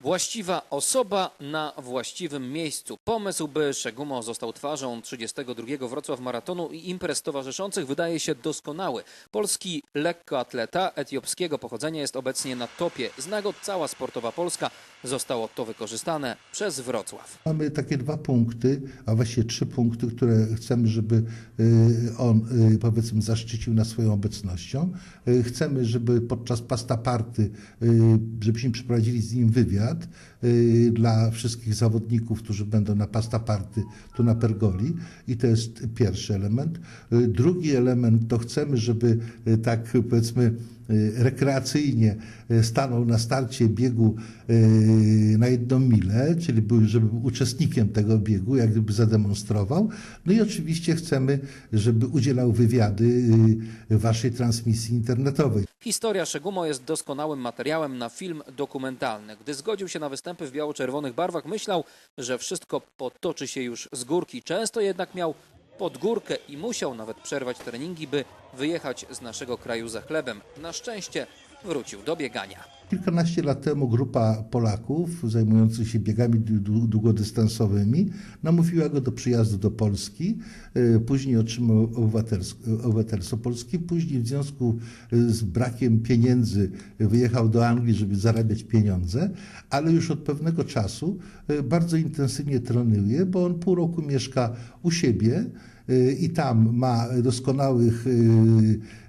Właściwa osoba na właściwym miejscu. Pomysł, by Szegumo został twarzą 32. Wrocław Maratonu i imprez towarzyszących wydaje się doskonały. Polski lekkoatleta etiopskiego pochodzenia jest obecnie na topie. Zna go cała sportowa Polska. Zostało to wykorzystane przez Wrocław. Mamy takie dwa punkty, a właściwie trzy punkty, które chcemy, żeby y, on y, powiedzmy zaszczycił nas swoją obecnością. Y, Chcemy, żeby podczas pasta party, y, żebyśmy przeprowadzili z nim wywiad y, dla wszystkich zawodników, którzy będą na pasta party tu na Pergoli i to jest pierwszy element. Y, Drugi element to chcemy, żeby y, tak powiedzmy rekreacyjnie stanął na starcie biegu na jedną milę, czyli był, żeby był uczestnikiem tego biegu, jak gdyby zademonstrował. No i oczywiście chcemy, żeby udzielał wywiady waszej transmisji internetowej. Historia Szegumo jest doskonałym materiałem na film dokumentalny. Gdy zgodził się na występy w biało-czerwonych barwach, myślał, że wszystko potoczy się już z górki. Często jednak miał pod górkę i musiał nawet przerwać treningi, by wyjechać z naszego kraju za chlebem. Na szczęście wrócił do biegania. Kilkanaście lat temu grupa Polaków zajmujących się biegami dłu- długodystansowymi namówiła go do przyjazdu do Polski. E, Później otrzymał obywatels- obywatelstwo polskie. Później w związku z brakiem pieniędzy wyjechał do Anglii, żeby zarabiać pieniądze, ale już od pewnego czasu e, bardzo intensywnie trenuje, bo on pół roku mieszka u siebie i tam ma doskonałych y,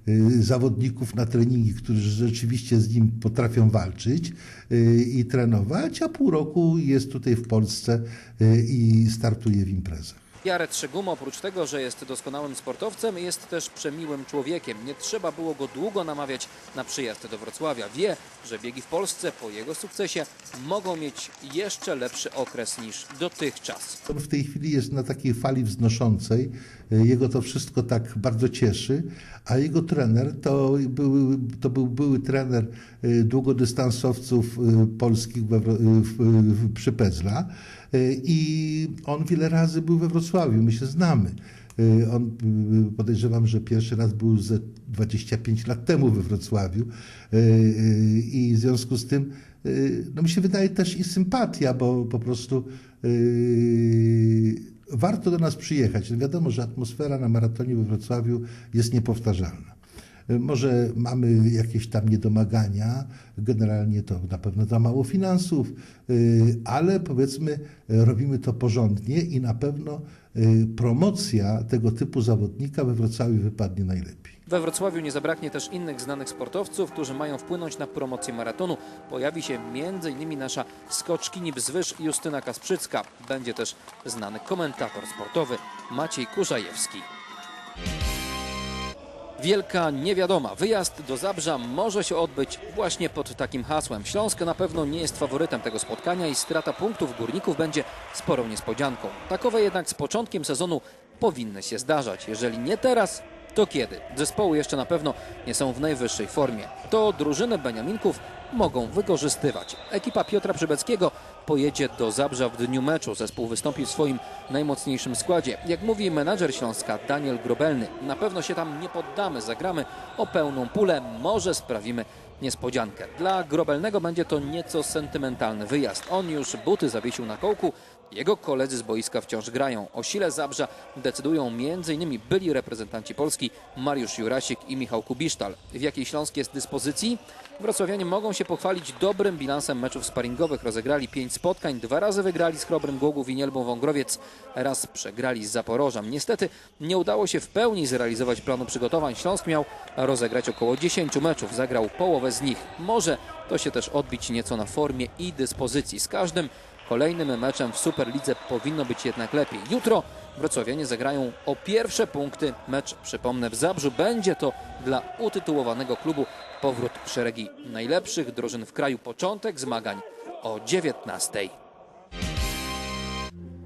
y, zawodników na treningi, którzy rzeczywiście z nim potrafią walczyć y, i trenować, a pół roku jest tutaj w Polsce y, i startuje w imprezach. Jarek Szegumo oprócz tego, że jest doskonałym sportowcem, jest też przemiłym człowiekiem. Nie trzeba było go długo namawiać na przyjazd do Wrocławia. Wie, że biegi w Polsce po jego sukcesie mogą mieć jeszcze lepszy okres niż dotychczas. W tej chwili jest na takiej fali wznoszącej. Jego to wszystko tak bardzo cieszy, a jego trener to to był były trener y, długodystansowców y, polskich y, przy Pezla i on wiele razy był we Wrocławiu, my się znamy. Y, On y, podejrzewam, że pierwszy raz był ze 25 lat temu we Wrocławiu y, i w związku z tym no mi się wydaje też i sympatia, bo po prostu warto do nas przyjechać. No wiadomo, że atmosfera na maratonie we Wrocławiu jest niepowtarzalna. Y, Może mamy jakieś tam niedomagania, generalnie to na pewno za mało finansów, y, ale powiedzmy, robimy to porządnie i na pewno y, promocja tego typu zawodnika we Wrocławiu wypadnie najlepiej. We Wrocławiu nie zabraknie też innych znanych sportowców, którzy mają wpłynąć na promocję maratonu. Pojawi się m.in. nasza skoczkini wzwyż Justyna Kasprzycka. Będzie też znany komentator sportowy Maciej Kurzajewski. Wielka niewiadoma. Wyjazd do Zabrza może się odbyć właśnie pod takim hasłem. Śląsk na pewno nie jest faworytem tego spotkania i strata punktów górników będzie sporą niespodzianką. Takowe jednak z początkiem sezonu powinny się zdarzać. Jeżeli nie teraz, to kiedy? Zespoły jeszcze na pewno nie są w najwyższej formie. To drużyny Beniaminków mogą wykorzystywać. Ekipa Piotra Przybeckiego pojedzie do Zabrza w dniu meczu. Zespół wystąpi w swoim najmocniejszym składzie. Jak mówi menadżer Śląska Daniel Grobelny, na pewno się tam nie poddamy, zagramy o pełną pulę, może sprawimy niespodziankę. Dla Grobelnego będzie to nieco sentymentalny wyjazd. On już buty zawiesił na kołku, jego koledzy z boiska wciąż grają. O sile Zabrza decydują m.in. byli reprezentanci Polski Mariusz Jurasik i Michał Kubisztal. W jakiej Śląsk jest dyspozycji? Wrocławianie mogą się pochwalić dobrym bilansem meczów sparingowych. Rozegrali pięć spotkań, dwa razy wygrali z Chrobrym Głogów i Nielbą Wągrowiec, raz przegrali z Zaporożem. Niestety nie udało się w pełni zrealizować planu przygotowań. Śląsk miał rozegrać około 10 meczów, zagrał połowę z nich. Może to się też odbić nieco na formie i dyspozycji. Z każdym Kolejnym meczem w Superlidze powinno być jednak lepiej. Jutro wrocławianie zagrają o pierwsze punkty. Mecz, przypomnę, w Zabrzu będzie to dla utytułowanego klubu powrót w szeregi najlepszych drużyn w kraju. Początek zmagań o 19.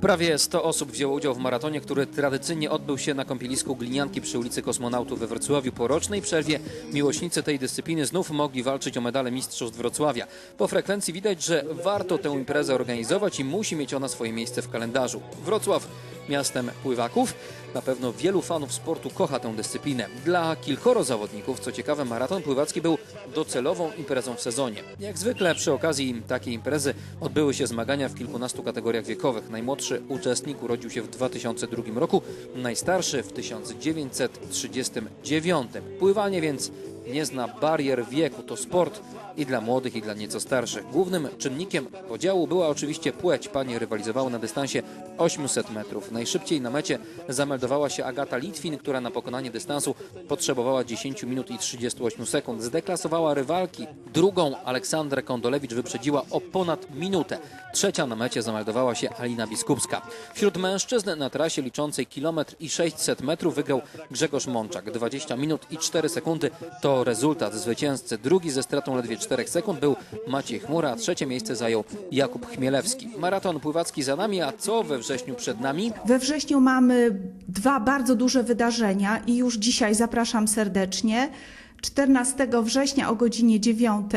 Prawie 100 osób wzięło udział w maratonie, który tradycyjnie odbył się na kąpielisku Glinianki przy ulicy Kosmonautów we Wrocławiu. Po rocznej przerwie miłośnicy tej dyscypliny znów mogli walczyć o medale Mistrzostw Wrocławia. Po frekwencji widać, że warto tę imprezę organizować i musi mieć ona swoje miejsce w kalendarzu. Wrocław miastem pływaków. Na pewno wielu fanów sportu kocha tę dyscyplinę. Dla kilkoro zawodników, co ciekawe, maraton pływacki był docelową imprezą w sezonie. Jak zwykle przy okazji takiej imprezy odbyły się zmagania w kilkunastu kategoriach wiekowych. Najmłodszy uczestnik urodził się w 2002 roku, najstarszy w 1939. Pływanie więc nie zna barier wieku. To sport i dla młodych, i dla nieco starszych. Głównym czynnikiem podziału była oczywiście płeć. Panie rywalizowały na dystansie 800 metrów. Najszybciej na mecie zameldowała się Agata Litwin, która na pokonanie dystansu potrzebowała 10 minut i 38 sekund. Zdeklasowała rywalki. Drugą Aleksandrę Kondolewicz wyprzedziła o ponad minutę. Trzecia na mecie zameldowała się Alina Biskupska. Wśród mężczyzn na trasie liczącej kilometr i 600 metrów wygrał Grzegorz Mączak. 20 minut i 4 sekundy rezultat zwycięzcy. Drugi ze stratą ledwie 4 sekund był Maciej Chmura, a trzecie miejsce zajął Jakub Chmielewski. Maraton pływacki za nami, a co we wrześniu przed nami? We wrześniu mamy dwa bardzo duże wydarzenia i już dzisiaj zapraszam serdecznie. 14 września o godzinie 9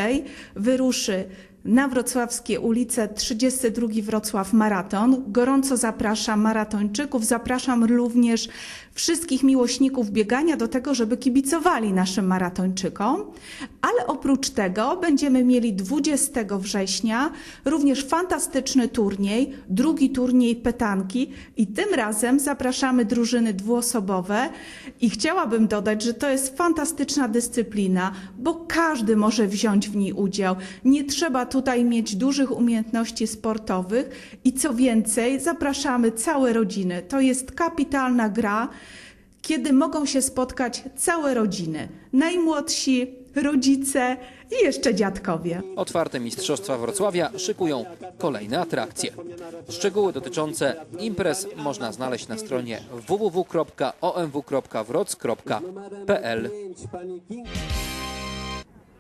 wyruszy na wrocławskie ulice 32 Wrocław Maraton. Gorąco zapraszam maratończyków, zapraszam również wszystkich miłośników biegania do tego, żeby kibicowali naszym maratończykom. Ale oprócz tego będziemy mieli 20 września również fantastyczny turniej, drugi turniej petanki i tym razem zapraszamy drużyny dwuosobowe i chciałabym dodać, że to jest fantastyczna dyscyplina, bo każdy może wziąć w niej udział. Nie trzeba tutaj mieć dużych umiejętności sportowych i co więcej, zapraszamy całe rodziny. To jest kapitalna gra, kiedy mogą się spotkać całe rodziny. Najmłodsi, rodzice i jeszcze dziadkowie. Otwarte Mistrzostwa Wrocławia szykują kolejne atrakcje. Szczegóły dotyczące imprez można znaleźć na stronie www.omw.wroc.pl.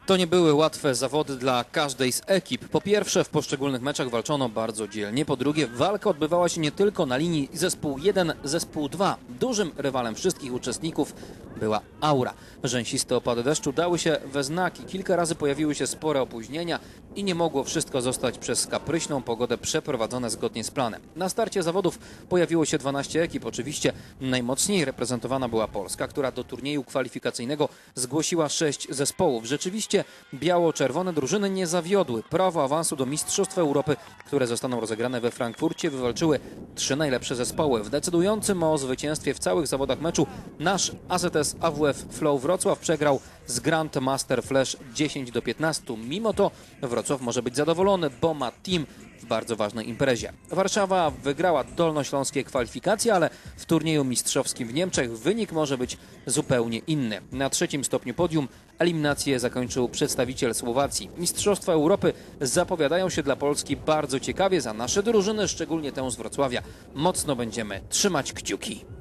To nie były łatwe zawody dla każdej z ekip. Po pierwsze, w poszczególnych meczach walczono bardzo dzielnie. Po drugie, walka odbywała się nie tylko na linii zespół 1, zespół 2. Dużym rywalem wszystkich uczestników była Aura. Rzęsiste opady deszczu dały się we znaki. Kilka razy pojawiły się spore opóźnienia i nie mogło wszystko zostać przez kapryśną pogodę przeprowadzone zgodnie z planem. Na starcie zawodów pojawiło się 12 ekip. Oczywiście najmocniej reprezentowana była Polska, która do turnieju kwalifikacyjnego zgłosiła 6 zespołów. Rzeczywiście biało-czerwone drużyny nie zawiodły. Prawo awansu do Mistrzostw Europy, które zostaną rozegrane we Frankfurcie, wywalczyły trzy najlepsze zespoły. W decydującym o zwycięstwie w całych zawodach meczu nasz AZS AWF Flow Wrocław przegrał z Grand Master Flash 10 do 15. Mimo to Wrocław może być zadowolony, bo ma team w bardzo ważnej imprezie. Warszawa wygrała dolnośląskie kwalifikacje, ale w turnieju mistrzowskim w Niemczech wynik może być zupełnie inny. Na trzecim stopniu podium eliminację zakończył przedstawiciel Słowacji. Mistrzostwa Europy zapowiadają się dla Polski bardzo ciekawie. Za nasze drużyny, szczególnie tę z Wrocławia, mocno będziemy trzymać kciuki.